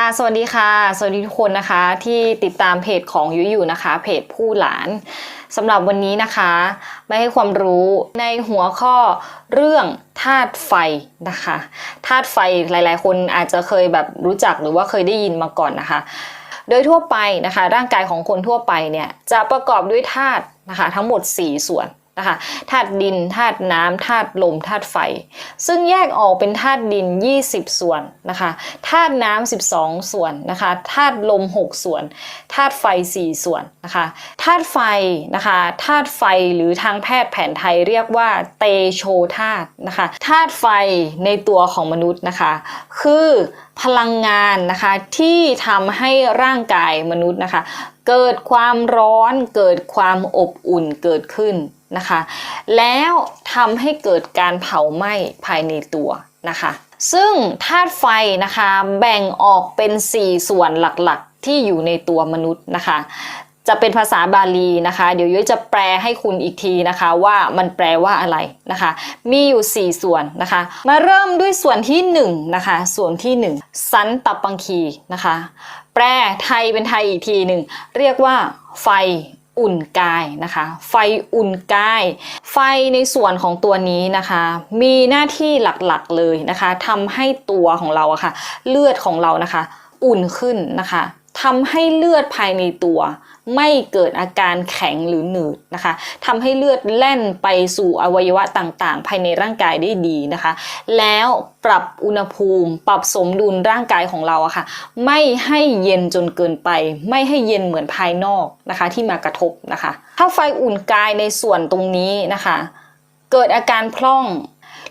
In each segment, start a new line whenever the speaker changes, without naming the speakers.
ค่ะ สวัสดีค่ะ สวัสดีทุกคนนะคะ ที่ติดตามเพจของยุอยู่นะคะ เพจผู้หลานสำหรับวันนี้นะคะมาให้ความรู้ในหัวข้อเรื่องธาตุไฟนะคะธาตุไฟหลายๆ คนอาจจะเคยแบบรู้จักหรือว่าเคยได้ยินมาก่อนนะคะ โดยทั่วไปนะคะ ร่างกายของคนทั่วไปเนี่ยจะประกอบด้วยธาตุนะคะ ทั้งหมด 4 ส่วน นะคะธาตุดินธาตุน้ำธาตุลมธาตุไฟ ซึ่งแยกออกเป็นธาตุดิน 20 ส่วนนะคะธาตุน้ำ12 ส่วนนะคะธาตุลม 6 ส่วนธาตุไฟ 4 ส่วนนะคะธาตุไฟนะคะธาตุไฟหรือทางแพทย์แผนไทยเรียกว่าเตโชธาตุนะคะธาตุไฟในตัวของมนุษย์นะคะ คือ พลังงานนะคะที่ทำให้ร่างกายมนุษย์นะคะ เกิดความร้อนเกิดความอบอุ่นเกิดขึ้นนะคะ แล้วทำให้เกิดการเผาไหม้ภายในตัวนะคะ ซึ่งธาตุไฟนะคะแบ่งออกเป็น 4 ส่วนหลักๆ ที่อยู่ในตัวมนุษย์นะคะ จะเป็นภาษาบาลีนะคะ เดี๋ยวยุ้ยจะแปลให้คุณอีกทีนะคะว่ามันแปลว่าอะไรนะคะ มีอยู่ 4 ส่วนนะคะ มาเริ่มด้วยส่วนที่1นะคะส่วนที่ 1 สันตปังคีนะคะ แปลไทยเป็นไทยอีกทีหนึ่งเรียกว่าไฟอุ่นกายนะคะ ไฟอุ่นกาย ไฟในส่วนของตัวนี้นะคะ มีหน้าที่หลักๆเลยนะคะทำให้ตัวของเราอะค่ะ เลือดของเรานะคะ อุ่นขึ้นนะคะทำให้เลือดภายในตัว ไม่เกิดอาการแข็งหรือหนืดนะคะทำให้เลือดแล่นไปสู่อวัยวะต่างๆ ภายในร่างกายได้ดีนะคะ แล้วปรับอุณหภูมิ ปรับสมดุลร่างกายของเราอะค่ะ ไม่ให้เย็นจนเกินไป ไม่ให้เย็นเหมือนภายนอกนะคะที่มากระทบนะคะ ถ้าไฟอุ่นกายในส่วนตรงนี้นะคะ เกิดอาการพร่อง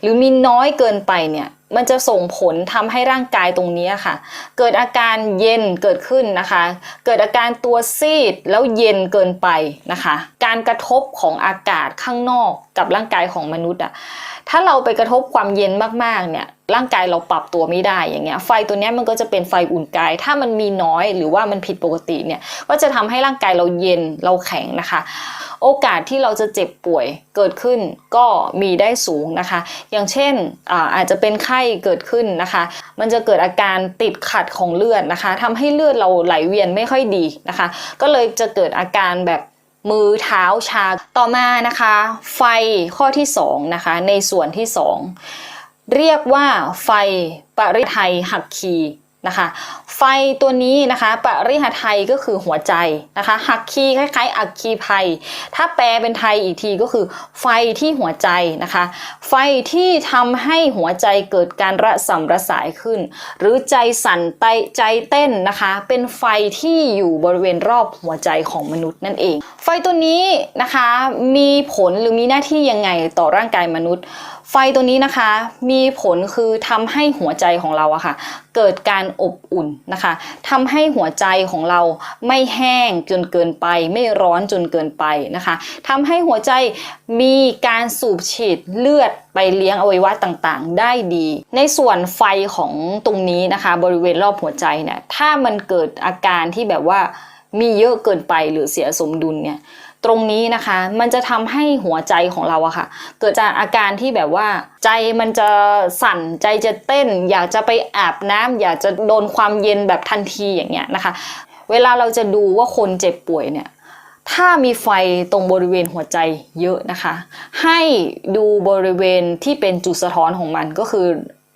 หรือมีน้อยเกินไปเนี่ยมันจะส่งผลทำให้ร่างกายตรงนี้ค่ะ เกิดอาการเย็นเกิดขึ้นนะคะ เกิดอาการตัวซีดแล้วเย็นเกินไปนะคะ การกระทบของอากาศข้างนอกกับร่างกายของมนุษย์อะถ้าเราไปกระทบความเย็นมากๆเนี่ยร่างกายเราปรับตัวไม่ได้อย่างเงี้ยไฟตัวนี้มันก็จะเป็นไฟอุ่นกาย ถ้ามันมีน้อยหรือว่ามันผิดปกติเนี่ยก็จะทำให้ร่างกายเราเย็นเราแข็งนะคะ โอกาสที่เราจะเจ็บป่วยเกิดขึ้นก็มีได้สูงนะคะ อย่างเช่นอาอาจจะเป็นไข้เกิดขึ้นนะคะ มันจะเกิดอาการติดขัดของเลือดนะคะทำให้เลือดเราไหลเวียนไม่ค่อยดีนะคะ ก็เลยจะเกิดอาการแบบมือเท้าชา ต่อมานะคะ ไฟข้อที่2นะคะในส่วนที่ 2 เรียกว่าไฟปริไทยหักคี นะคะ ไฟตัวนี้นะคะปริหไทยก็คือหัวใจนะคะหักคีคล้ายๆอักคีภัย ถ้าแปลเป็นไทยอีกทีก็คือ ไฟที่หัวใจนะคะ ไฟที่ทำให้หัวใจเกิดการระสำระสายขึ้น หรือใจสั่นไตใจเต้นนะคะ เป็นไฟที่อยู่บริเวณรอบหัวใจของมนุษย์นั่นเอง ไฟตัวนี้นะคะมีผลหรือมีหน้าที่ยังไงต่อร่างกายมนุษย์ ฟตัวนี้นะคะมีผลคือทำให้หัวใจของเราอะค่ะ เกิดการอบอุ่นนะคะทำให้หัวใจของเราไม่แห้งจนเกินไป ไม่ร้อนจนเกินไปนะคะทำให้หัวใจมีการสูบฉีดเลือดไปเลี้ยงอวัยวะต่างๆ ได้ดี ในส่วนไฟของตรงนี้นะคะ บริเวณรอบหัวใจเนี่ยถ้ามันเกิดอาการที่แบบว่า มีเยอะเกินไปหรือเสียสมดุลเนี่ยตรงนี้นะคะมันจะทำให้หัวใจของเราอะค่ะ เกิดจากอาการที่แบบว่าใจมันจะสั่นใจจะเต้น อยากจะไปอาบน้ำอยากจะโดนความเย็นแบบทันทีอย่างเงี้ยนะคะ เวลาเราจะดูว่าคนเจ็บป่วยเนี่ยถ้ามีไฟตรงบริเวณหัวใจเยอะนะคะ ให้ดูบริเวณที่เป็นจุดสะท้อนของมันก็คือ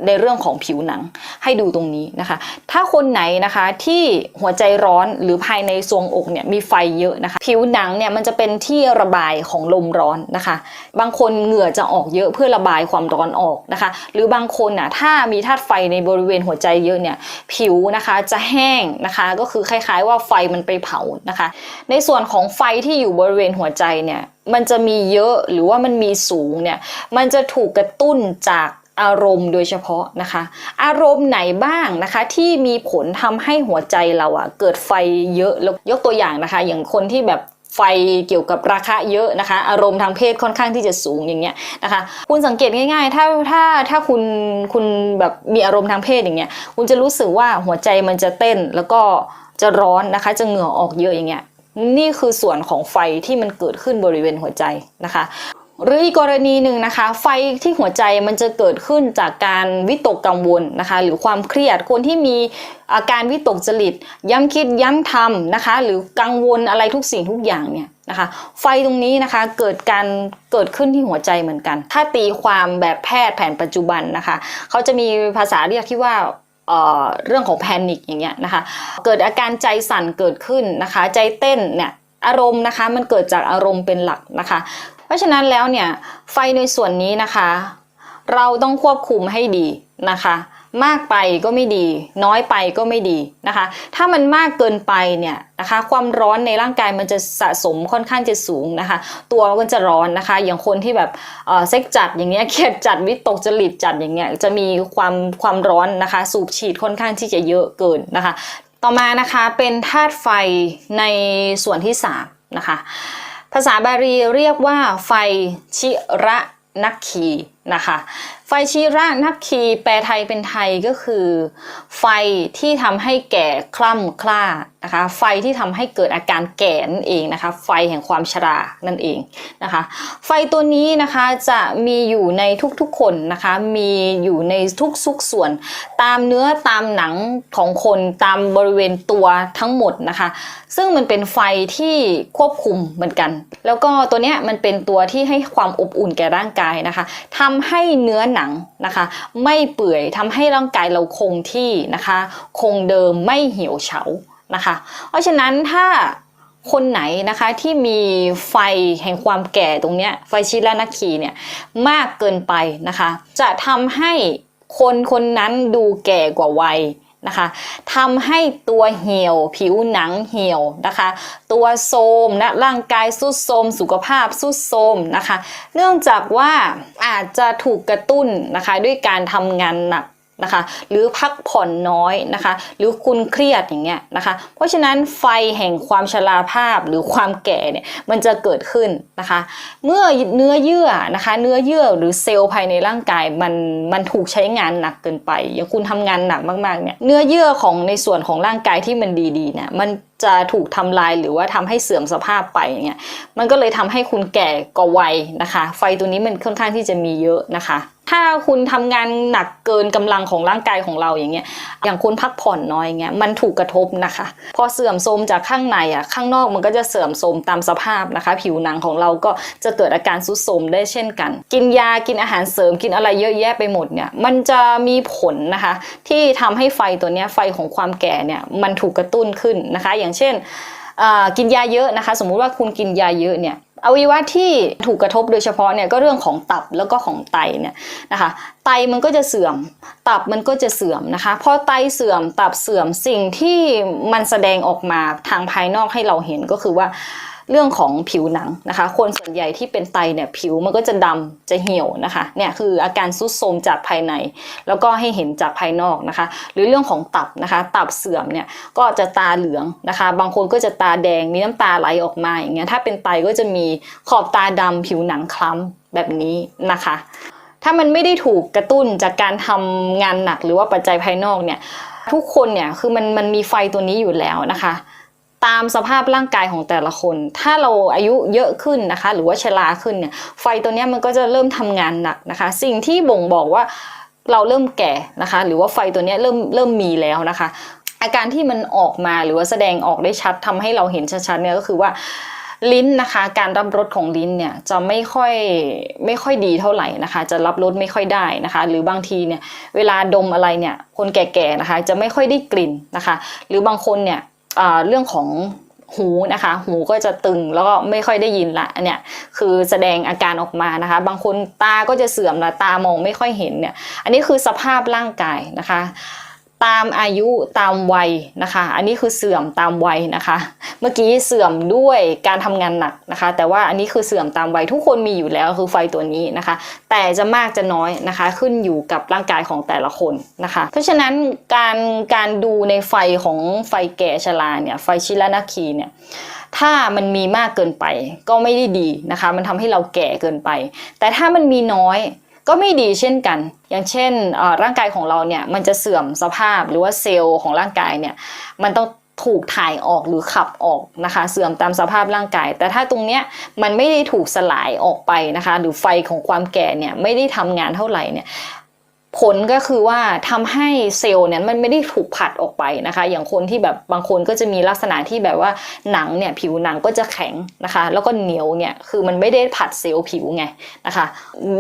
ในเรื่องของผิวหนังให้ดูตรงนี้นะคะ ถ้าคนไหนนะคะที่หัวใจร้อนหรือภายในทรวงอกเนี่ยมีไฟเยอะนะคะ ผิวหนังเนี่ยมันจะเป็นที่ระบายของลมร้อนนะคะ บางคนเหงื่อจะออกเยอะเพื่อระบายความร้อนออกนะคะ หรือบางคนอะถ้ามีธาตุไฟในบริเวณหัวใจเยอะเนี่ยผิวนะคะจะแห้งนะคะ ก็คือคล้ายๆว่าไฟมันไปเผานะคะ ในส่วนของไฟที่อยู่บริเวณหัวใจเนี่ยมันจะมีเยอะหรือว่ามันมีสูงเนี่ยมันจะถูกกระตุ้นจาก อารมณ์โดยเฉพาะนะคะ อารมณ์ไหนบ้างนะคะที่มีผลทำให้หัวใจเราอะเกิดไฟเยอะแล้วยกตัวอย่างนะคะ อย่างคนที่แบบไฟเกี่ยวกับราคะเยอะนะคะ อารมณ์ทางเพศค่อนข้างที่จะสูงอย่างเงี้ยนะคะ คุณสังเกตง่ายๆ ถ้าถ้าถ้าคุณคุณแบบมีอารมณ์ทางเพศอย่างเงี้ยคุณจะรู้สึกว่าหัวใจมันจะเต้นแล้วก็จะร้อนนะคะ จะเหงื่อออกเยอะอย่างเงี้ยนี่คือส่วนของไฟที่มันเกิดขึ้นบริเวณหัวใจนะคะ หรืออีกกรณีหนึ่งนะคะ ไฟที่หัวใจมันจะเกิดขึ้นจากการวิตกกังวลนะคะ หรือความเครียดคนที่มีอาการวิตกจริต ย้ำคิดย้ำทำนะคะ หรือกังวลอะไรทุกสิ่งทุกอย่างเนี่ยนะคะ ไฟตรงนี้นะคะเกิดการเกิดขึ้นที่หัวใจเหมือนกัน ถ้าตีความแบบแพทย์แผนปัจจุบันนะคะ เขาจะมีภาษาเรียกที่ว่าเอ่อเรื่องของแพนิคอย่างเงี้ยนะคะ เกิดอาการใจสั่นเกิดขึ้นนะคะ ใจเต้นเนี่ยอารมณ์นะคะมันเกิดจากอารมณ์เป็นหลักนะคะ เพราะฉะนั้นแล้วเนี่ยไฟในส่วนนี้นะคะ เราต้องควบคุมให้ดีนะคะมากไปก็ไม่ดี น้อยไปก็ไม่ดีนะคะ ถ้ามันมากเกินไปเนี่ยนะคะ ความร้อนในร่างกายมันจะสะสมค่อนข้างจะสูงนะคะ ตัวมันจะร้อนนะคะ อย่างคนที่แบบเอ่อเซ็กจัดอย่างเงี้ยเครียดจัดวิตกจริตจัดอย่างเงี้ยจะมีความความร้อนนะคะ สูบฉีดค่อนข้างที่จะเยอะเกินนะคะ ต่อมานะคะเป็นธาตุไฟในส่วนที่3นะคะ ภาษาบาลีเรียกว่าไฟชิระนักขีนะคะ ไฟชิระนักขีแปลไทยเป็นไทยก็คือ ไฟที่ทำให้แก่คล่ำคล้านะคะ ไฟที่ทำให้เกิดอาการแก่นั่นเองนะคะ ไฟแห่งความชรานั่นเองนะคะ ไฟตัวนี้นะคะจะมีอยู่ในทุกๆคนนะคะ มีอยู่ในทุกสุกส่วน ตามเนื้อตามหนังของคนตามบริเวณตัวทั้งหมดนะคะ ซึ่งมันเป็นไฟที่ควบคุมเหมือนกัน แล้วก็ตัวเนี้ยมันเป็นตัวที่ให้ความอบอุ่นแก่ร่างกายนะคะทำให้เนื้อหนังนะคะ ไม่เปื่อยทำให้ร่างกายเราคงที่นะคะ คงเดิมไม่เหี่ยวเฉานะคะ เพราะฉะนั้นถ้าคนไหนนะคะที่มีไฟแห่งความแก่ตรงเนี้ยไฟชิรานักขีเนี่ยมากเกินไปนะคะ จะทำให้คนคนนั้นดูแก่กว่าวัย นะคะทำให้ตัวเหี่ยว ผิวหนังเหี่ยวนะคะ ตัวโทมนะร่างกายสุดโทมสุขภาพสุดโทมนะคะ เนื่องจากว่าอาจจะถูกกระตุ้นนะคะ ด้วยการทำงานหนัก นะคะ หรือพักผ่อนน้อยนะคะ หรือคุณเครียดอย่างเงี้ยนะคะ เพราะฉะนั้นไฟแห่งความชราภาพหรือความแก่เนี่ยมันจะเกิดขึ้นนะคะ เมื่อเนื้อเยื่อนะคะ เนื้อเยื่อหรือเซลล์ภายในร่างกายมันมันถูกใช้งานหนักเกินไป อย่างคุณทำงานหนักมากๆเนี่ยเนื้อเยื่อของในส่วนของร่างกายที่มันดีๆเนี่ยมัน จะถูกทำลายหรือว่าทำให้เสื่อมสภาพไปอย่างเงี้ยมันก็เลยทำให้คุณแก่กว่าวัยนะคะ ไฟตัวนี้มันค่อนข้างที่จะมีเยอะนะคะ ถ้าคุณทำงานหนักเกินกำลังของร่างกายของเราอย่างเงี้ยอย่างคุณพักผ่อนน้อยเงี้ยมันถูกกระทบนะคะ พอเสื่อมโทรมจากข้างในอะข้างนอกมันก็จะเสื่อมโทรมตามสภาพนะคะ ผิวหนังของเราก็จะเกิดอาการซุดโทรมได้เช่นกัน กินยากินอาหารเสริมกินอะไรเยอะแยะไปหมดเนี่ยมันจะมีผลนะคะ ที่ทำให้ไฟตัวเนี้ยไฟของความแก่เนี่ยมันถูกกระตุ้นขึ้นนะคะอย่างเช่นอ่ากินยาเยอะนะคะ สมมุติว่าคุณกินยาเยอะเนี่ย อวัยวะที่ถูกกระทบโดยเฉพาะเนี่ยก็เรื่องของตับแล้วก็ของไตเนี่ยนะคะไตมันก็จะเสื่อม ตับมันก็จะเสื่อมนะคะพอไตเสื่อมตับเสื่อมสิ่งที่มันแสดงออกมาทางภายนอกให้เราเห็นก็คือว่าเรื่องของผิวหนังนะคะ คนส่วนใหญ่ที่เป็นไตเนี่ยผิวมันก็จะดำจะเหี่ยวนะคะเนี่ยคืออาการซุดโทรมจากภายใน แล้วก็ให้เห็นจากภายนอกนะคะ หรือเรื่องของตับนะคะ ตับเสื่อมเนี่ยก็จะตาเหลืองนะคะ บางคนก็จะตาแดงมีน้ำตาไหลออกมาอย่างเงี้ยถ้าเป็นไตก็จะมีขอบตาดำผิวหนังคล้ำแบบนี้นะคะ ถ้ามันไม่ได้ถูกกระตุ้นจากการทำงานหนักหรือว่าปัจจัยภายนอกเนี่ยทุกคนเนี่ยคือมันมันมีไฟตัวนี้อยู่แล้วนะคะ ตามสภาพร่างกายของแต่ละคน ถ้าเราอายุเยอะขึ้นนะคะ หรือว่าชราขึ้นเนี่ยไฟตัวนี้มันก็จะเริ่มทำงานหนักนะคะ สิ่งที่บ่งบอกว่าเราเริ่มแก่นะคะ หรือว่าไฟตัวนี้เริ่มเริ่มมีแล้วนะคะอาการที่มันออกมาหรือว่าแสดงออกได้ชัดทำให้เราเห็นชัดๆเนี่ยก็คือว่า ลิ้นนะคะ การรับรสของลิ้นเนี่ยจะไม่ค่อยไม่ค่อยดีเท่าไหร่นะคะ จะรับรสไม่ค่อยได้นะคะ หรือบางทีเนี่ยเวลาดมอะไรเนี่ยคนแก่ๆนะคะ จะไม่ค่อยได้กลิ่นนะคะ หรือบางคนเนี่ยเรื่องของหูนะคะ หูก็จะตึงแล้วก็ไม่ค่อยได้ยินละอันเนี่ยคือแสดงอาการออกมานะคะ บางคนตาก็จะเสื่อมละตามองไม่ค่อยเห็นเนี่ย อันนี้คือสภาพร่างกายนะคะ ตามอายุตามวัยนะคะ อันนี้คือเสื่อมตามวัยนะคะ เมื่อกี้เสื่อมด้วยการทำงานหนักนะคะ แต่ว่าอันนี้คือเสื่อมตามวัยทุกคนมีอยู่แล้วคือไฟตัวนี้นะคะ แต่จะมากจะน้อยนะคะ ขึ้นอยู่กับร่างกายของแต่ละคนนะคะ เพราะฉะนั้นการการดูในไฟของไฟแก่ชราเนี่ยไฟชิลนาคีเนี่ยถ้ามันมีมากเกินไปก็ไม่ได้ดีนะคะ มันทำให้เราแก่เกินไป แต่ถ้ามันมีน้อย ก็ไม่ดีเช่นกัน อย่างเช่นร่างกายของเราเนี่ยมันจะเสื่อมสภาพหรือว่าเซลล์ของร่างกายเนี่ยมันต้องถูกถ่ายออกหรือขับออกนะคะ เสื่อมตามสภาพร่างกาย แต่ถ้าตรงเนี้ยมันไม่ได้ถูกสลายออกไปนะคะ หรือไฟของความแก่เนี่ยไม่ได้ทำงานเท่าไหร่เนี่ย ผลก็คือว่าทำให้เซลล์เนี่ยมันไม่ได้ถูกผัดออกไปนะคะ อย่างคนที่แบบบางคนก็จะมีลักษณะที่แบบว่าหนังเนี่ยผิวหนังก็จะแข็งนะคะ แล้วก็เหนียวเนี่ยคือมันไม่ได้ผัดเซลล์ผิวไงนะคะ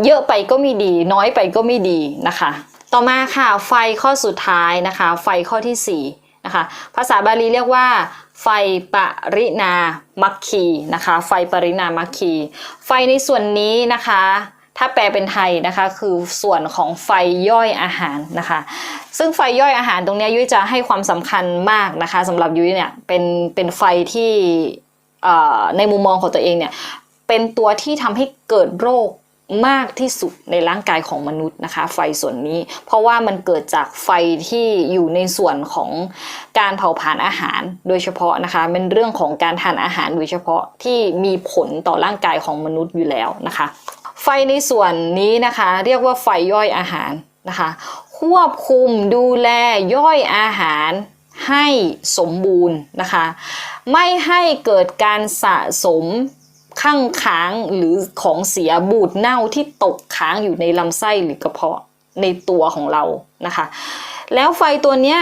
เยอะไปก็ไม่ดีน้อยไปก็ไม่ดีนะคะ ต่อมาค่ะไฟข้อสุดท้ายนะคะ ไฟข้อที่สี่นะคะภาษาบาลีเรียกว่าไฟปรินามัคคีนะคะ ไฟปรินามัคคี ไฟในส่วนนี้นะคะ ถ้าแปลเป็นไทยนะคะ คือส่วนของไฟย่อยอาหารนะคะ ซึ่งไฟย่อยอาหารตรงนี้ยุ้ยจะให้ความสำคัญมากนะคะสำหรับยุ้ยเนี่ยเป็นเป็นไฟที่ในมุมมองของตัวเองเนี่ยเป็นตัวที่ทำให้เกิดโรคมากที่สุดในร่างกายของมนุษย์นะคะ ไฟส่วนนี้ เพราะว่ามันเกิดจากไฟที่อยู่ในส่วนของการเผาผลาญอาหารโดยเฉพาะนะคะเป็นเรื่องของการทานอาหารโดยเฉพาะที่มีผลต่อร่างกายของมนุษย์อยู่แล้วนะคะ ไฟในส่วนนี้นะคะ เรียกว่าไฟย่อยอาหารนะคะ ควบคุมดูแลย่อยอาหารให้สมบูรณ์นะคะ ไม่ให้เกิดการสะสมข้างค้างหรือของเสียบูดเน่าที่ตกค้างอยู่ในลำไส้หรือกระเพาะในตัวของเรานะคะ แล้วไฟตัวเนี้ย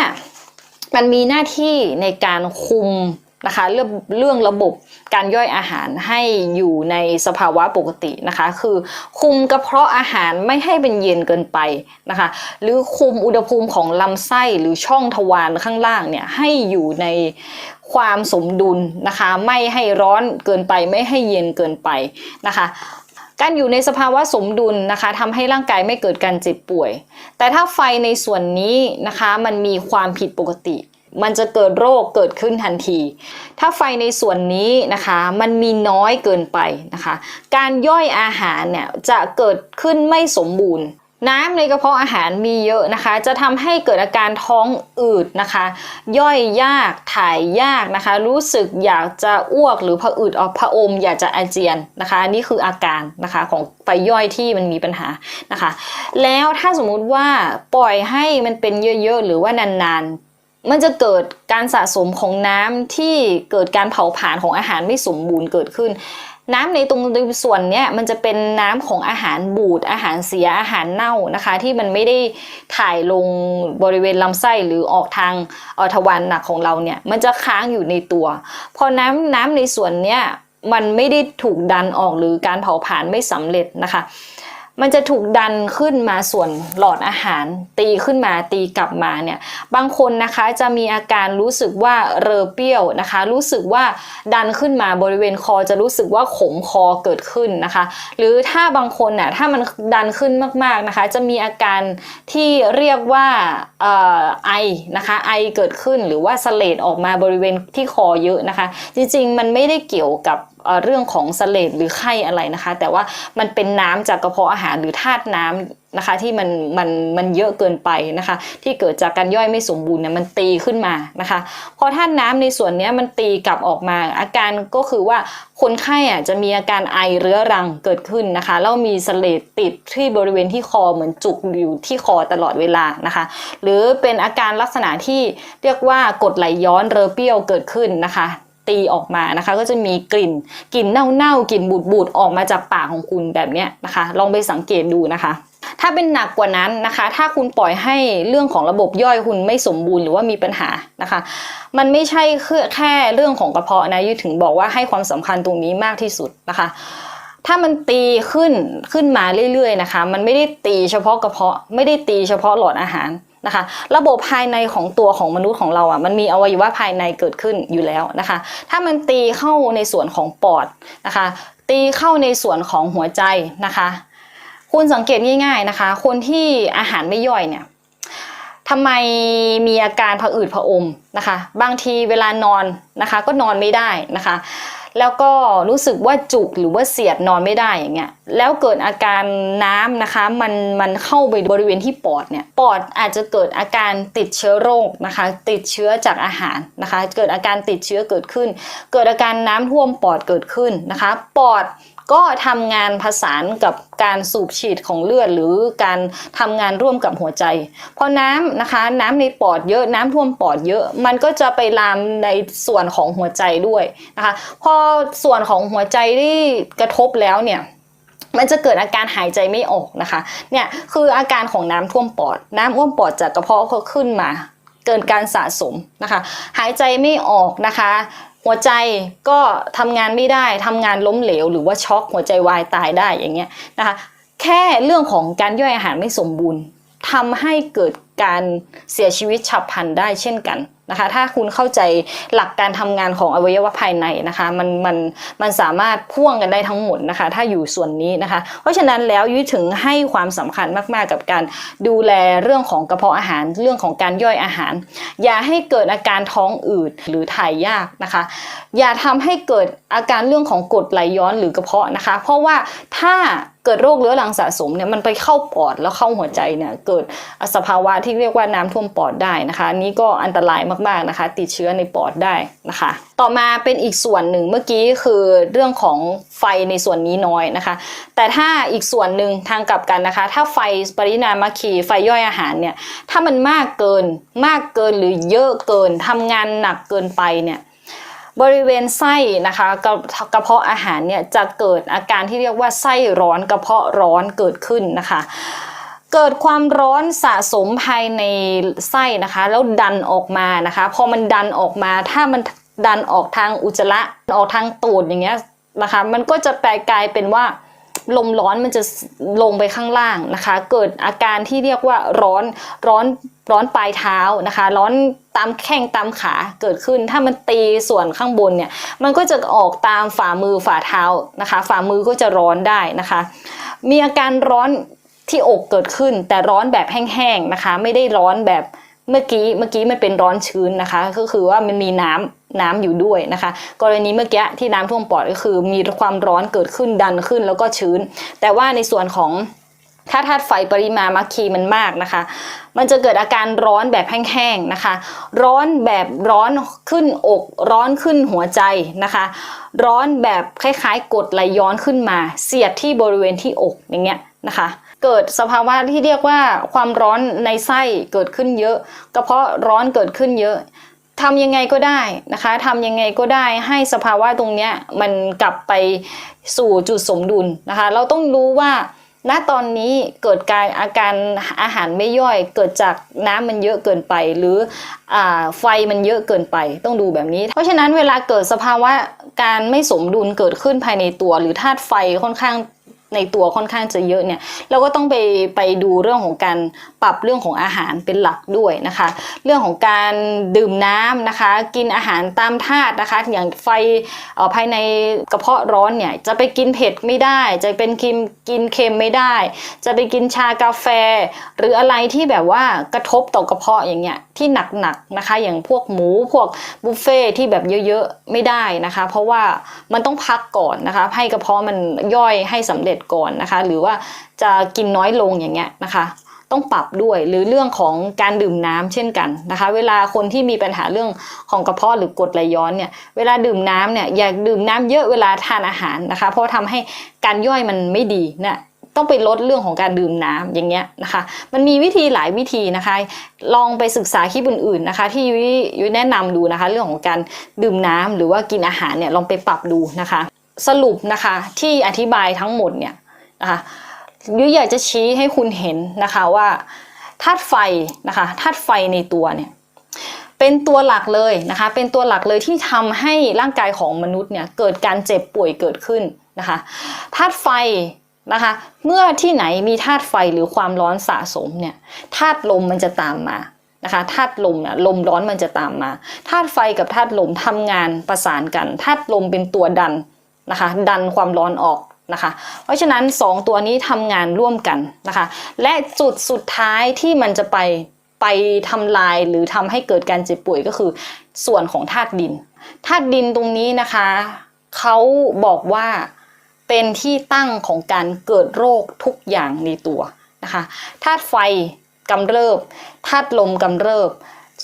มันมีหน้าที่ในการคุมนะคะเรื่องเรื่องระบบ การย่อยอาหารให้อยู่ในสภาวะปกตินะคะ คือคุมกระเพาะอาหารไม่ให้เป็นเย็นเกินไปนะคะ หรือคุมอุณหภูมิของลำไส้หรือช่องทวารข้างล่างเนี่ยให้อยู่ในความสมดุลนะคะ ไม่ให้ร้อนเกินไปไม่ให้เย็นเกินไปนะคะการอยู่ในสภาวะสมดุลนะคะทำให้ร่างกายไม่เกิดการเจ็บป่วย แต่ถ้าไฟในส่วนนี้นะคะมันมีความผิดปกติ มันจะเกิดโรคเกิดขึ้นทันที ถ้าไฟในส่วนนี้นะคะมันมีน้อยเกินไปนะคะ การย่อยอาหารเนี่ยจะเกิดขึ้นไม่สมบูรณ์น้ำในกระเพาะอาหารมีเยอะนะคะ จะทำให้เกิดอาการท้องอืดนะคะ ย่อยยากถ่ายยากนะคะ รู้สึกอยากจะอ้วกหรือผะอืดออกผะอม อยากจะอาเจียนนะคะนนี่คืออาการนะคะของไฟย่อยที่มันมีปัญหานะคะ แล้วถ้าสมมุติว่าปล่อยให้มันเป็นเยอะๆหรือว่านานๆ มันจะเกิดการสะสมของน้ำที่เกิดการเผาผลาญของอาหารไม่สมบูรณ์เกิดขึ้น น้ำในตรงส่วนเนี้ยมันจะเป็นน้ำของอาหารบูดอาหารเสียอาหารเน่านะคะ ที่มันไม่ได้ถ่ายลงบริเวณลำไส้หรือออกทางอทวารหนักของเราเนี่ยมันจะค้างอยู่ในตัว พอน้ำน้ำในส่วนเนี้ยมันไม่ได้ถูกดันออกหรือการเผาผลาญไม่สำเร็จนะคะ มันจะถูกดันขึ้นมาส่วนหลอดอาหาร ตีขึ้นมาตีกลับมาเนี่ยบางคนนะคะจะมีอาการรู้สึกว่าเรอเปรี้ยวนะคะ รู้สึกว่าดันขึ้นมาบริเวณคอจะรู้สึกว่าขมคอเกิดขึ้นนะคะ หรือถ้าบางคนน่ะถ้ามันดันขึ้นมากๆนะคะ จะมีอาการที่เรียกว่าออไอนะคะไอเกิดขึ้นหรือว่าสเลดออกมาบริเวณที่คอเยอะนะคะ จริงๆมันไม่ได้เกี่ยวกับ เรื่องของสเลดหรือไข้อะไรนะคะ แต่ว่ามันเป็นน้ำจากกระเพาะอาหารหรือธาตุน้ำนะคะที่มันมันมันเยอะเกินไปนะคะ ที่เกิดจากการย่อยไม่สมบูรณ์เนี่ยมันตีขึ้นมานะคะพอธาตุน้ำในส่วนนี้มันตีกลับออกมา อาการก็คือว่าคนไข้อะจะมีอาการไอเรื้อรังเกิดขึ้นนะคะแล้วมีสเลดติดที่บริเวณที่คอเหมือนจุกอยู่ที่คอตลอดเวลานะคะ หรือเป็นอาการลักษณะที่เรียกว่ากดไหลย้อนเรอเปี้ยวเกิดขึ้นนะคะ ตีออกมานะคะ ก็จะมีกลิ่นกลิ่นเน่าๆกลิ่นบูดๆออกมาจากปากของคุณแบบเนี้ยนะคะ ลองไปสังเกตดูนะคะถ้าเป็นหนักกว่านั้นนะคะ ถ้าคุณปล่อยให้เรื่องของระบบย่อยคุณไม่สมบูรณ์หรือว่ามีปัญหานะคะ มันไม่ใช่แค่เรื่องของกระเพาะนะยุถึงบอกว่าให้ความสำคัญตรงนี้มากที่สุดนะคะ ถ้ามันตีขึ้นขึ้นมาเรื่อยๆนะคะ มันไม่ได้ตีเฉพาะกระเพาะ ไม่ได้ตีเฉพาะหลอดอาหาร นะคะ ระบบภายในของตัวของมนุษย์ของเราอะมันมีอวัยวะภายในเกิดขึ้นอยู่แล้วนะคะ ถ้ามันตีเข้าในส่วนของปอดนะคะ ตีเข้าในส่วนของหัวใจนะคะ คุณสังเกตง่ายๆนะคะ คนที่อาหารไม่ย่อยเนี่ยทำไมมีอาการผะอืดผะอมนะคะ บางทีเวลานอนนะคะ ก็นอนไม่ได้นะคะ แล้วก็รู้สึกว่าจุกหรือว่าเสียดนอนไม่ได้อย่างเงี้ยแล้วเกิดอาการน้ำนะคะมันมันเข้าไปบริเวณที่ปอดเนี่ยปอดอาจจะเกิดอาการติดเชื้อโรคนะคะ ติดเชื้อจากอาหารนะคะ เกิดอาการติดเชื้อเกิดขึ้น เกิดอาการน้ำท่วมปอดเกิดขึ้นนะคะ ปอด ก็ทำงานผสานกับการสูบฉีดของเลือดหรือการทำงานร่วมกับหัวใจพอน้ำนะคะน้ำในปอดเยอะน้ำท่วมปอดเยอะ มันก็จะไปลามในส่วนของหัวใจด้วยนะคะพอส่วนของหัวใจที่กระทบแล้วเนี่ยมันจะเกิดอาการหายใจไม่ออกนะคะ เนี่ยคืออาการของน้ำท่วมปอด น้ำท่วมปอดจากกระเพาะขึ้นมา เกินการสะสมนะคะ หายใจไม่ออกนะคะ หัวใจก็ทำงานไม่ได้ทำงานล้มเหลว หรือว่าช็อกหัวใจวายตายได้อย่างเงี้ยนะคะแค่เรื่องของการย่อยอาหารไม่สมบูรณ์ทำให้เกิด การเสียชีวิตฉับพลันได้เช่นกันนะคะ ถ้าคุณเข้าใจหลักการทำงานของอวัยวะภายในนะคะ มันมันมันสามารถพ่วงกันได้ทั้งหมดนะคะ ถ้าอยู่ส่วนนี้นะคะ เพราะฉะนั้นแล้วยุ้ยถึงให้ความสำคัญมากๆกับการดูแลเรื่องของกระเพาะอาหารเรื่องของการย่อยอาหาร อย่าให้เกิดอาการท้องอืดหรือถ่ายยากนะคะ อย่าทำให้เกิดอาการเรื่องของกรดไหลย้อนหรือกระเพาะนะคะ เพราะว่าถ้า เกิดโรคเรื้อรังสะสมเนี่ยมันไปเข้าปอดแล้วเข้าหัวใจเนี่ยเกิดสภาวะที่เรียกว่าน้ำท่วมปอดได้นะคะ นี้ก็อันตรายมากๆนะคะ ติดเชื้อในปอดได้นะคะ ต่อมาเป็นอีกส่วนหนึ่งเมื่อกี้คือเรื่องของไฟในส่วนนี้น้อยนะคะ แต่ถ้าอีกส่วนหนึ่งทางกลับกันนะคะ ถ้าไฟปรินามาคีไฟย่อยอาหารเนี่ยถ้ามันมากเกินมากเกินหรือเยอะเกินทำงานหนักเกินไปเนี่ย บริเวณไส้นะคะกระกระเพาะอาหารเนี่ยจะเกิดอาการที่เรียกว่าไส้ร้อนกระเพาะร้อนเกิดขึ้นนะคะ เกิดความร้อนสะสมภายในไส้นะคะ แล้วดันออกมานะคะ พอมันดันออกมาถ้ามันดันออกทางอุจจาระออกทางตูดอย่างเงี้ยนะคะ มันก็จะแปลกลายเป็นว่า ลมร้อนมันจะลงไปข้างล่างนะคะ เกิดอาการที่เรียกว่าร้อนร้อนร้อนปลายเท้านะคะ ร้อนตามแข้งตามขาเกิดขึ้น ถ้ามันตีส่วนข้างบนเนี่ย มันก็จะออกตามฝ่ามือฝ่าเท้านะคะ ฝ่ามือก็จะร้อนได้นะคะ มีอาการร้อนที่อกเกิดขึ้น แต่ร้อนแบบแห้งๆนะคะ ไม่ได้ร้อนแบบเมื่อกี้เมื่อกี้มันเป็นร้อนชื้นนะคะ ก็คือว่ามันมีน้ำ น้ำอยู่ด้วยนะคะ กรณีเมื่อกี้ที่น้ำท่วมปอดก็คือ มีความร้อนเกิดขึ้นดันขึ้นแล้วก็ชื้น แต่ว่าในส่วนของถ้าธาตุไฟปริมาณมัคคีมันมากนะคะ มันจะเกิดอาการร้อนแบบแห้งๆนะคะ ร้อนแบบร้อนขึ้นอก ร้อนขึ้นหัวใจนะคะ ร้อนแบบคล้ายๆ กดไหลย้อนขึ้นมา เสียดที่บริเวณที่อกอย่างเงี้ยนะคะ เกิดสภาวะที่เรียกว่าความร้อนในไส้เกิดขึ้นเยอะ กระเพาะร้อนเกิดขึ้นเยอะ ทำยังไงก็ได้นะคะทำยังไงก็ได้ให้สภาวะตรงเนี้ยมันกลับไปสู่จุดสมดุลนะคะ เราต้องรู้ว่าณตอนนี้เกิดการอาการอาหารไม่ย่อยเกิดจากน้ำมันเยอะเกินไป หรืออไฟมันเยอะเกินไปต้องดูแบบนี้ เพราะฉะนั้นเวลาเกิดสภาวะการไม่สมดุลเกิดขึ้นภายในตัว หรือธาตุไฟค่อนข้าง ในตัวค่อนข้างจะเยอะเนี่ยเราก็ต้องไปไปดูเรื่องของการปรับเรื่องของอาหารเป็นหลักด้วยนะคะ เรื่องของการดื่มน้ำนะคะ กินอาหารตามธาตุนะคะ อย่างไฟออภายในกระเพาะร้อนเนี่ยจะไปกินเผ็ดไม่ได้ จะเป็นกินกินเค็มไม่ได้ จะไปกินชากาแฟ หรืออะไรที่แบบว่ากระทบต่อกระเพาะอย่างเงี้ยที่หนักๆนะคะ อย่างพวกหมูพวกบุฟเฟ่ที่แบบเยอะๆไม่ได้นะคะ เพราะว่ามันต้องพักก่อนนะคะให้กระเพาะมันย่อยให้สำเร็จก่อนนะคะ หรือว่าจะกินน้อยลงอย่างเงี้ยนะคะ ต้องปรับด้วยหรือเรื่องของการดื่มน้ำเช่นกันนะคะ เวลาคนที่มีปัญหาเรื่องของกระเพาะหรือกรดไหลย้อนเนี่ยเวลาดื่มน้ำเนี่ยอย่าดื่มน้ำเยอะเวลาทานอาหารนะคะ เพราะทำให้การย่อยมันไม่ดีเนี่ยต้องไปลดเรื่องของการดื่มน้ำอย่างเงี้ยนะคะ มันมีวิธีหลายวิธีนะคะ ลองไปศึกษาคลิปอื่นๆนะคะ ที่ยุ้ยยุ้ยแนะนำดูนะคะ เรื่องของการดื่มน้ำหรือว่ากินอาหารเนี่ยลองไปปรับดูนะคะ สรุปนะคะที่อธิบายทั้งหมดเนี่ยนะคะยุ้ยอยากจะชี้ให้คุณเห็นนะคะว่าธาตุไฟนะคะธาตุไฟในตัวเนี่ยเป็นตัวหลักเลยนะคะเป็นตัวหลักเลยที่ทำให้ร่างกายของมนุษย์เนี่ยเกิดการเจ็บป่วยเกิดขึ้นนะคะธาตุไฟนะคะเมื่อที่ไหนมีธาตุไฟหรือความร้อนสะสมเนี่ยธาตุลมมันจะตามมานะคะธาตุลมเนี่ยลมร้อนมันจะตามมาธาตุไฟกับธาตุลมทำงานประสานกันธาตุลมเป็นตัวดัน นะคะ ดันความร้อนออกนะคะ เพราะฉะนั้น 2 ตัวนี้ทำงานร่วมกันนะคะ และจุดสุดท้ายที่มันจะไปไปทำลายหรือทำให้เกิดการเจ็บป่วยก็คือ ส่วนของธาตุดินธาตุดินตรงนี้นะคะเขาบอกว่าเป็นที่ตั้งของการเกิดโรคทุกอย่างในตัวนะคะธาตุไฟกำเริบธาตุลมกำเริบ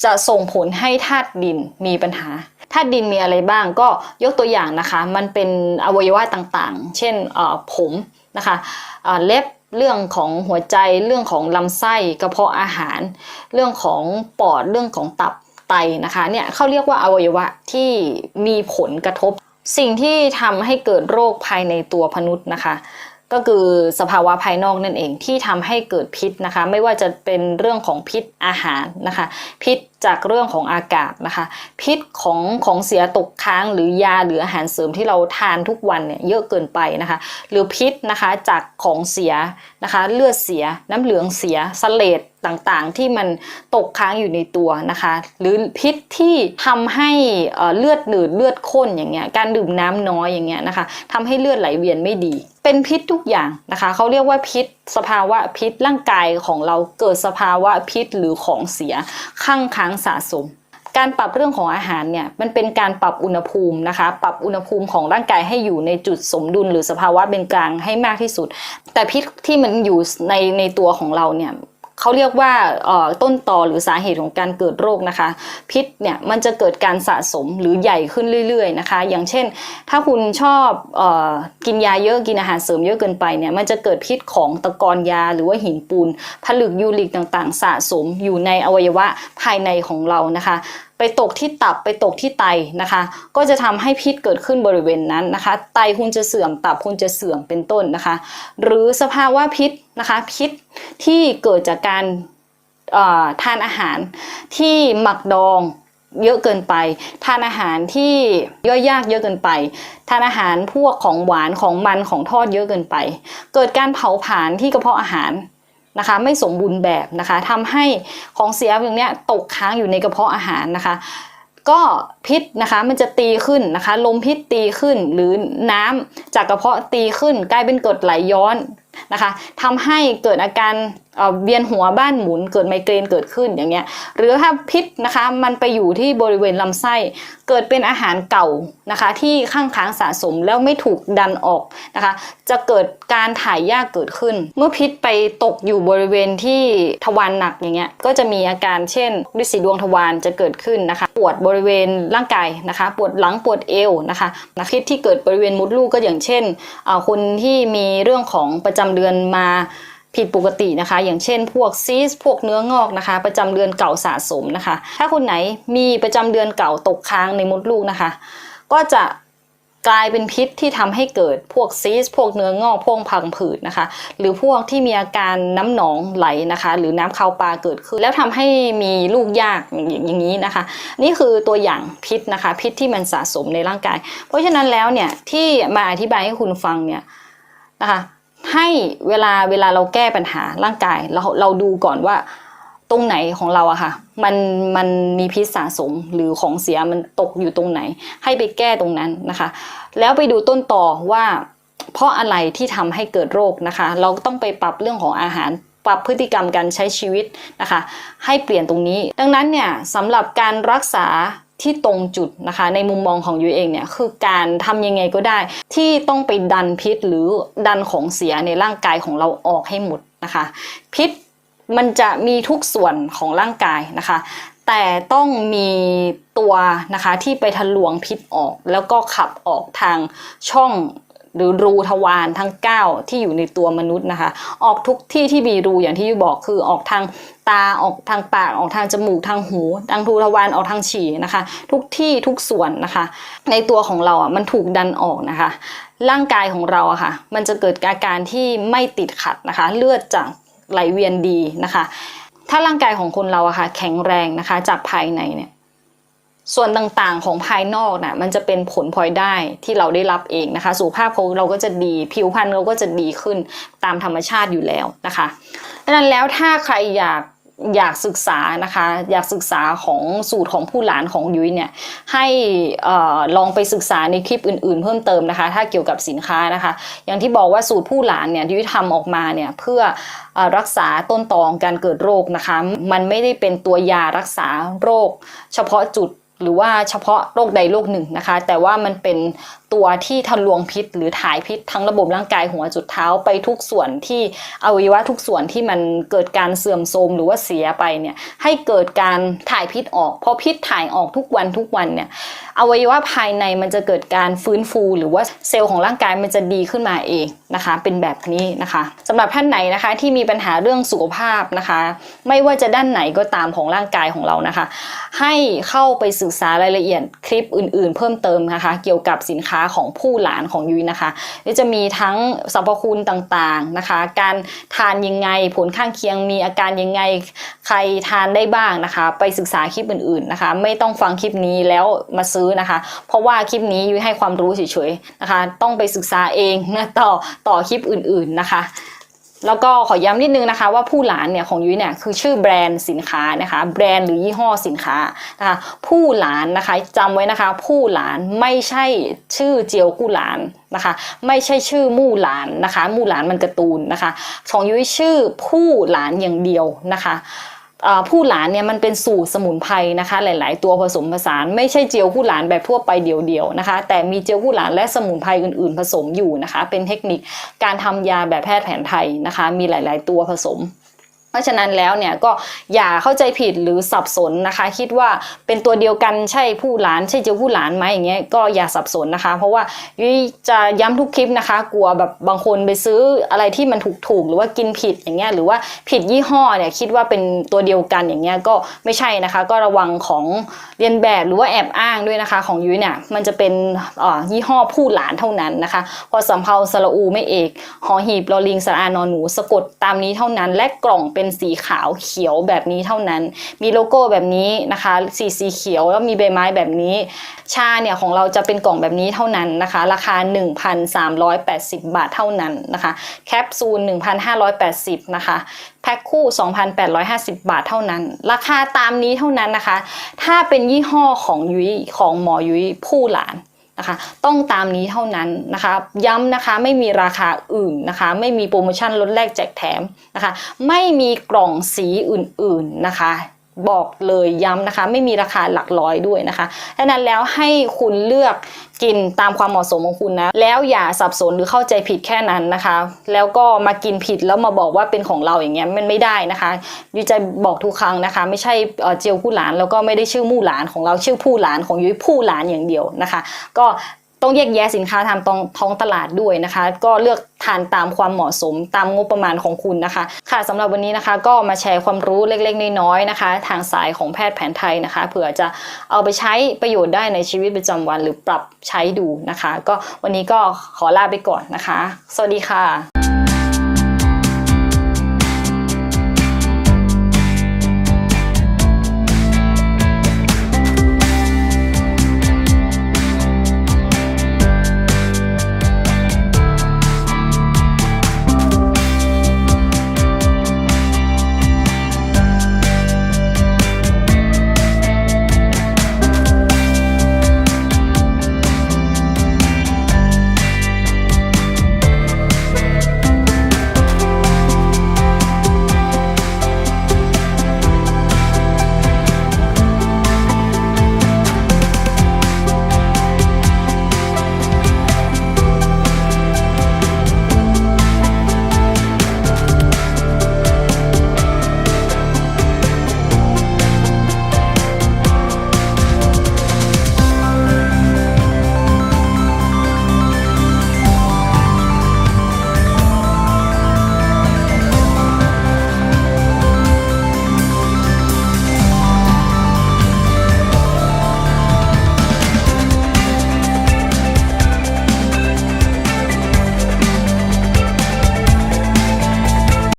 จะส่งผลให้ธาตุดินมีปัญหา ธาตุดินมีอะไรบ้างก็ยกตัวอย่างนะคะ มันเป็นอวัยวะต่างๆ เช่นผมนะคะเล็บเรื่องของหัวใจเรื่องของลำไส้กระเพาะอาหาร เรื่องของปอดเรื่องของตับไตนะคะเนี่ยเขาเรียกว่าอวัยวะที่มีผลกระทบ สิ่งที่ทำให้เกิดโรคภายในตัวมนุษย์นะคะก็คือสภาวะภายนอกนั่นเองที่ทำให้เกิดพิษนะคะ ไม่ว่าจะเป็นเรื่องของพิษอาหารนะคะ พิษ จากเรื่องของอากาศนะคะ พิษของของเสียตกค้างหรือยาหรืออาหารเสริมที่เราทานทุกวันเนี่ยเยอะเกินไปนะคะ หรือพิษนะคะจากของเสียนะคะ เลือดเสียน้ำเหลืองเสียสเลดต่างๆ ที่มันตกค้างอยู่ในตัวนะคะ หรือพิษที่ทำให้เลือดหนืดเลือดข้นอย่างเงี้ยการดื่มน้ำน้อยอย่างเงี้ยนะคะทำให้เลือดไหลเวียนไม่ดี เป็นพิษทุกอย่างนะคะเขาเรียกว่าพิษสภาวะพิษร่างกายของเราเกิดสภาวะพิษหรือของเสียข้างค้างสะสม การปรับเรื่องของอาหารเนี่ยมันเป็นการปรับอุณหภูมินะคะ ปรับอุณหภูมิของร่างกายให้อยู่ในจุดสมดุลหรือสภาวะเป็นกลางให้มากที่สุด แต่พิษที่มันอยู่ในในตัวของเราเนี่ย เขาเรียกว่าต้นตอหรือสาเหตุของการเกิดโรคนะคะ พิษเนี่ยมันจะเกิดการสะสมหรือใหญ่ขึ้นเรื่อยๆนะคะ อย่างเช่น ถ้าคุณชอบออกินยาเยอะกินอาหารเสริมเยอะเกินไปเนี่ยมันจะเกิดพิษของตะกอนยาหรือว่าหินปูนผลึกยูริกต่างๆ สะสมอยู่ในอวัยวะภายในของเรานะคะ ไปตกที่ตับไปตกที่ไตนะคะ ก็จะทำให้พิษเกิดขึ้นบริเวณนั้นนะคะ ไตคุณจะเสื่อมตับคุณจะเสื่อมเป็นต้นนะคะ หรือสภาวะพิษนะคะพิษที่เกิดจากการทานอาหารที่หมักดองเยอะเกินไป ทานอาหารที่ย่อยยากเยอะเกินไป ทานอาหารพวกของหวานของมันของทอดเยอะเกินไป เกิดการเผาผลาญที่กระเพาะอาหาร นะคะไม่สมบูรณ์แบบนะคะทำให้ของเสียอย่างเนี้ยตกค้างอยู่ในกระเพาะอาหารนะคะ ก็พิษนะคะมันจะตีขึ้นนะคะลมพิษตีขึ้นหรือน้ำจากกระเพาะตีขึ้น กลายเป็นกรดไหลย้อนนะคะทำให้เกิดอาการเอ่อเวียนหัวบ้านหมุนเกิดไมเกรนเกิดขึ้นอย่างเงี้ยหรือถ้าพิษนะคะมันไปอยู่ที่บริเวณลำไส้ เกิดเป็นอาหารเก่านะคะ ที่ข้างค้างสะสมแล้วไม่ถูกดันออกนะคะ จะเกิดการถ่ายยากเกิดขึ้น เมื่อพิษไปตกอยู่บริเวณที่ทวารหนักอย่างเงี้ยก็จะมีอาการเช่นฤทธิ์สีดวงทวารจะเกิดขึ้นนะคะ ปวดบริเวณร่างกายนะคะ ปวดหลังปวดเอวนะคะนะพิษที่เกิดบริเวณมดลูกก็อย่างเช่นเอ่อคนที่มีเรื่องของประจำเดือนมา ผิดปกตินะคะ อย่างเช่น พวกซีสพวกเนื้องอกนะคะ ประจำเดือนเก่าสะสมนะคะ ถ้าคนไหนมีประจำเดือนเก่าตกค้างในมดลูกนะคะ ก็จะกลายเป็นพิษที่ทำให้เกิดพวกซีส พวกเนื้องอก พวกพังผืดนะคะ หรือพวกที่มีอาการน้ำหนองไหลนะคะ หรือน้ำคาวปลาเกิดขึ้น แล้วทำให้มีลูกยากอย่างอย่างนี้นะคะ นี่คือตัวอย่างพิษนะคะ พิษที่มันสะสมในร่างกาย เพราะฉะนั้นแล้วเนี่ยที่มาอธิบายให้คุณฟังเนี่ยนะคะ ให้เวลาเวลาเราแก้ปัญหาร่างกายเราเราดูก่อนว่า ตรงไหนของเราอะค่ะ มันมันมีพิษสะสมหรือของเสียมันตกอยู่ตรงไหน ให้ไปแก้ตรงนั้นนะคะ แล้วไปดูต้นต่อว่า เพราะอะไรที่ทำให้เกิดโรคนะคะ เราต้องไปปรับเรื่องของอาหารปรับพฤติกรรมการใช้ชีวิตนะคะ ให้เปลี่ยนตรงนี้ ดังนั้นเนี่ยสำหรับการรักษา ที่ตรงจุดนะคะ ในมุมมองของยูเองเนี่ยคือการทำยังไงก็ได้ ที่ต้องไปดันพิษหรือดันของเสียในร่างกายของเราออกให้หมดนะคะ พิษมันจะมีทุกส่วนของร่างกายนะคะ แต่ต้องมีตัวนะคะที่ไปทะลวงพิษออก แล้วก็ขับออกทางช่อง หรือรูทวารทั้ง 9 ที่อยู่ในตัวมนุษย์นะคะ ออกทุกที่ที่มีรูอย่างที่ยูบอกคือออกทางตาออกทางปากออกทางจมูกทางหูทางรูทวารออกทางฉี่นะคะ ทุกที่ทุกส่วนนะคะ ในตัวของเราอะมันถูกดันออกนะคะ ร่างกายของเราอะค่ะ มันจะเกิดอาการที่ไม่ติดขัดนะคะ เลือดจะไหลเวียนดีนะคะ ถ้าร่างกายของคนเราอะค่ะ แข็งแรงนะคะ จากภายในเนี่ย ส่วนต่างๆของภายนอกน่ะมันจะเป็นผลพลอยได้ที่เราได้รับเองนะคะ สุขภาพของเราก็จะดีผิวพรรณเราก็จะดีขึ้นตามธรรมชาติอยู่แล้วนะคะดังนั้นแล้วถ้าใครอยากอยากศึกษานะคะ อยากศึกษาของสูตรของผู้หลานของยุ้ยเนี่ยให้ลองไปศึกษาในคลิปอื่น ๆ เพิ่มเติมนะคะ ถ้าเกี่ยวกับสินค้านะคะ อย่างที่บอกว่าสูตรผู้หลานเนี่ยยุ้ยทำออกมาเนี่ยเพื่อเอ่อรักษาต้นตอของการเกิดโรคนะคะ มันไม่ได้เป็นตัวยารักษาโรค เฉพาะจุด หรือว่าเฉพาะโรคใดโรคหนึ่งนะคะ แต่ว่ามันเป็น ตัวที่ทะลวงพิษ หรือถ่ายพิษทั้งระบบร่างกายหัวจุดเท้าไปทุกส่วนที่อวัยวะทุกส่วนที่มันเกิดการเสื่อมโทรมหรือว่าเสียไปเนี่ยให้เกิดการถ่ายพิษออกพอพิษถ่ายออกทุกวันทุกวันเนี่ยอวัยวะภายในมันจะเกิดการฟื้นฟู หรือว่าเซลล์ของร่างกายมันจะดีขึ้นมาเองนะคะ เป็นแบบนี้นะคะสำหรับท่านไหนนะคะที่มีปัญหาเรื่องสุขภาพนะคะ ไม่ว่าจะด้านไหนก็ตามของร่างกายของเรานะคะ ให้เข้าไปศึกษารายละเอียดคลิปอื่น ๆ เพิ่มเติมนะคะ เกี่ยวกับสินค้าของผู้หลานของยุ้ยนะคะนี่จะมีทั้งสรรพคุณต่างๆนะคะ การทานยังไงผลข้างเคียงมีอาการยังไงใครทานได้บ้างนะคะ ไปศึกษาคลิปอื่นๆนะคะ ไม่ต้องฟังคลิปนี้แล้วมาซื้อนะคะ เพราะว่าคลิปนี้ยุ้ยให้ความรู้เฉยๆนะคะ ต้องไปศึกษาเองนะต่อต่อคลิปอื่นๆนะคะ แล้วก็ขอย้ำนิดนึงนะคะว่าผู้หลานเนี่ยของยุ้ยเนี่ยคือชื่อแบรนด์สินค้านะคะ แบรนด์หรือยี่ห้อสินค้านะคะผู้หลานนะคะจำไว้นะคะ ผู้หลานไม่ใช่ชื่อเจียวกู้หลานนะคะ ไม่ใช่ชื่อมู่หลานนะคะ มู่หลานมันการ์ตูนนะคะ ของยุ้ยชื่อผู้หลานอย่างเดียวนะคะ ผู้หลานเนี่ยมันเป็นสูตรสมุนไพรนะคะ หลาย ๆ ตัวผสมผสาน ไม่ใช่เจียวผู้หลานแบบทั่วไปเดียวๆนะคะ แต่มีเจียวผู้หลานและสมุนไพรอื่น ๆ ผสมอยู่นะคะ เป็นเทคนิคการทำยาแบบแพทย์แผนไทยนะคะ มีหลาย ๆ ตัวผสม เพราะฉะนั้นแล้วเนี่ยก็อย่าเข้าใจผิดหรือสับสนนะคะ คิดว่าเป็นตัวเดียวกันใช่ผู้หลานใช่เจียวผู้หลานไหมอย่างเงี้ยก็อย่าสับสนนะคะ เพราะว่ายุ้ยจะย้ำทุกคลิปนะคะ กลัวแบบบางคนไปซื้ออะไรที่มันถูกๆหรือว่ากินผิดอย่างเงี้ยหรือว่าผิดยี่ห้อเนี่ยคิดว่าเป็นตัวเดียวกันอย่างเงี้ยก็ไม่ใช่นะคะ ก็ระวังของเรียนแบบหรือว่าแอบอ้างด้วยนะคะ ของยุ้ยเนี่ยมันจะเป็นอ่อยี่ห้อผู้หลานเท่านั้นนะคะ พอสำเภาสระอูไม่เอกหอหีบลอลิงสระอานอนหนูสะกดตามนี้เท่านั้นและกล่องเป็นสีขาวเขียวแบบนี้เท่านั้น มีโลโก้แบบนี้นะคะสีสีเขียวแล้วมีใบไม้แบบนี้ ชาเนี่ยของเราจะเป็นกล่องแบบนี้เท่านั้นนะคะ ราคา 1,380 บาทเท่านั้นนะคะ แคปซูล 1,580 นะคะแพ็คคู่ 2,850 บาทเท่านั้น ราคาตามนี้เท่านั้นนะคะ ถ้าเป็นยี่ห้อของยุ้ยของหมอยุ้ยผู้หลาน นะคะ ต้องตามนี้เท่านั้นนะคะ ย้ำนะคะไม่มีราคาอื่นนะคะ ไม่มีโปรโมชั่นลดแลกแจกแถมนะคะ ไม่มีกล่องสีอื่นๆนะคะ บอกเลยย้ำนะคะ ไม่มีราคาหลักร้อยด้วยนะคะดังนั้นแล้วให้คุณเลือกกินตามความเหมาะสมของคุณนะ แล้วอย่าสับสนหรือเข้าใจผิดแค่นั้นนะคะ แล้วก็มากินผิดแล้วมาบอกว่าเป็นของเราอย่างเงี้ยมันไม่ได้นะคะยุ้ยจะบอกทุกครั้งนะคะ ไม่ใช่เอ่อเจียวผู้หลานแล้วก็ไม่ได้ชื่อมู่หลานของเราชื่อผู้หลานของยุ้ยผู้หลานอย่างเดียวนะคะ ก็ ต้องแยกแยะสินค้าตามตรงท้องตลาดด้วยนะคะ ก็เลือกทานตามความเหมาะสมตามงบประมาณของคุณนะคะ ค่ะสำหรับวันนี้นะคะ ก็มาแชร์ความรู้เล็กๆน้อยๆนะคะ ทางสายของแพทย์แผนไทยนะคะเผื่อจะเอาไปใช้ประโยชน์ได้ในชีวิตประจำวัน หรือปรับใช้ดูนะคะ ก็วันนี้ก็ขอลาไปก่อนนะคะ สวัสดีค่ะ